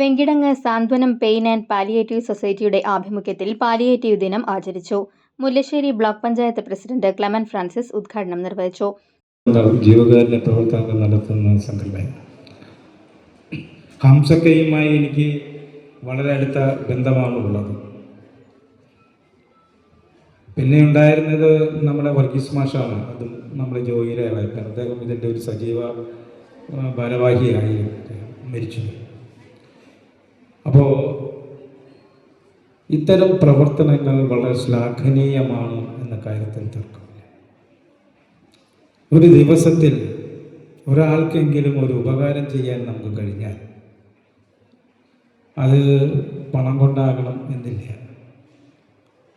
Venkitangu Santhwanam pain and palliative സൊസൈറ്റിയുടെ ആഭിമുഖ്യത്തിൽ palliative ദിനം ആചരിച്ചു. മുല്ലശ്ശേരി ബ്ലോക്ക് പഞ്ചായത്ത് പ്രസിഡന്റ് ക്ലെമൻ ഫ്രാൻസിസ് ഉദ്ഘാടനം നിർവഹിച്ചു. ജീവകാരുണ്യ പ്രവർത്തനങ്ങൾ നടത്തുന്ന സംഘടന ഹംസക്കയുമായി എനിക്ക് വളരെ അടുത്ത ബന്ധമാണ് ഉള്ളത്. പിന്നെ ഉണ്ടായിരുന്നത് നമ്മുടെ വർഗീസ് മാഷാണ്. അതും നമ്മുടെ ഇളയപ്പൻ അദ്ദേഹം ഇതിന്റെ ഒരു സജീവ ഭാരവാഹിയായി മരിച്ചു. അപ്പോൾ ഇത്തരം പ്രവർത്തനങ്ങൾ വളരെ ശ്ലാഘനീയമാണ് എന്ന കാര്യത്തിൽ തർക്കമില്ല. ഒരു ദിവസത്തിൽ ഒരാൾക്കെങ്കിലും ഒരു ഉപകാരം ചെയ്യാൻ നമുക്ക് കഴിഞ്ഞാൽ അത് പണം കൊണ്ടാകണം എന്നില്ല.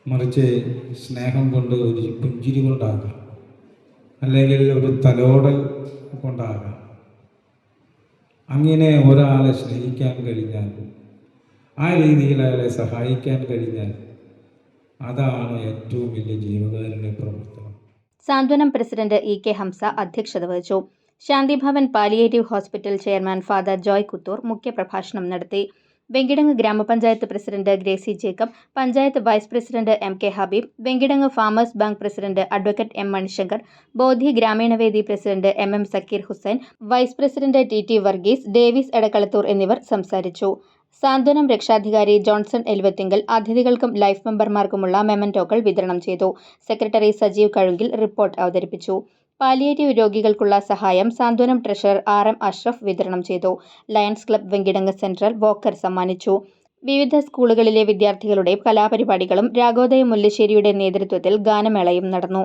മറിച്ച് സ്നേഹം കൊണ്ട് ഒരു പുഞ്ചിരി കൊണ്ടാകാം. അല്ലെങ്കിൽ ഒരു തലോടൽ കൊണ്ടാകാം. അങ്ങനെ ഒരാളെ സ്നേഹിക്കാൻ കഴിഞ്ഞാൽ ആ രീതിയിൽ അയാളെ സഹായിക്കാൻ കഴിഞ്ഞാൽ അതാണ് ഏറ്റവും വലിയ ജീവകാരുണ്യ പ്രവർത്തനം. Santhwanam president E K Hamsa അധ്യക്ഷത വഹിച്ചു. Shanthibhavan palliative hospital chairman father Joy Kuthur മുഖ്യപ്രഭാഷണം നടത്തി. Venkitangu gramapanchayat president Gracy Jacob panchayat vice president M K Habeeb Venkitangu farmers bank president advocate M Manishankar Bodhi Grameenavedi president M M Zakir Hussain vice president T T Varghese Davis Edakkalathur എന്നിവർ സംസാരിച്ചു. സാന്ത്വനം രക്ഷാധികാരി ജോൺസൺ എലുവത്തിങ്കൽ അതിഥികൾക്കും life മെമ്പർമാർക്കുമുള്ള മെമന്റോകൾ വിതരണം ചെയ്തു. Secretary Sajeev Kazhunkil report അവതരിപ്പിച്ചു. Palliative രോഗികൾക്കുള്ള സഹായം Santhwanam treasurer R M Ashraf വിതരണം ചെയ്തു. Lions club Venkitangu central walker സമ്മാനിച്ചു. വിവിധ സ്കൂളുകളിലെ വിദ്യാർത്ഥികളുടെ കലാപരിപാടികളും രാഘോദയ മുല്ലശ്ശേരിയുടെ നേതൃത്വത്തിൽ ഗാനമേളയും നടന്നു.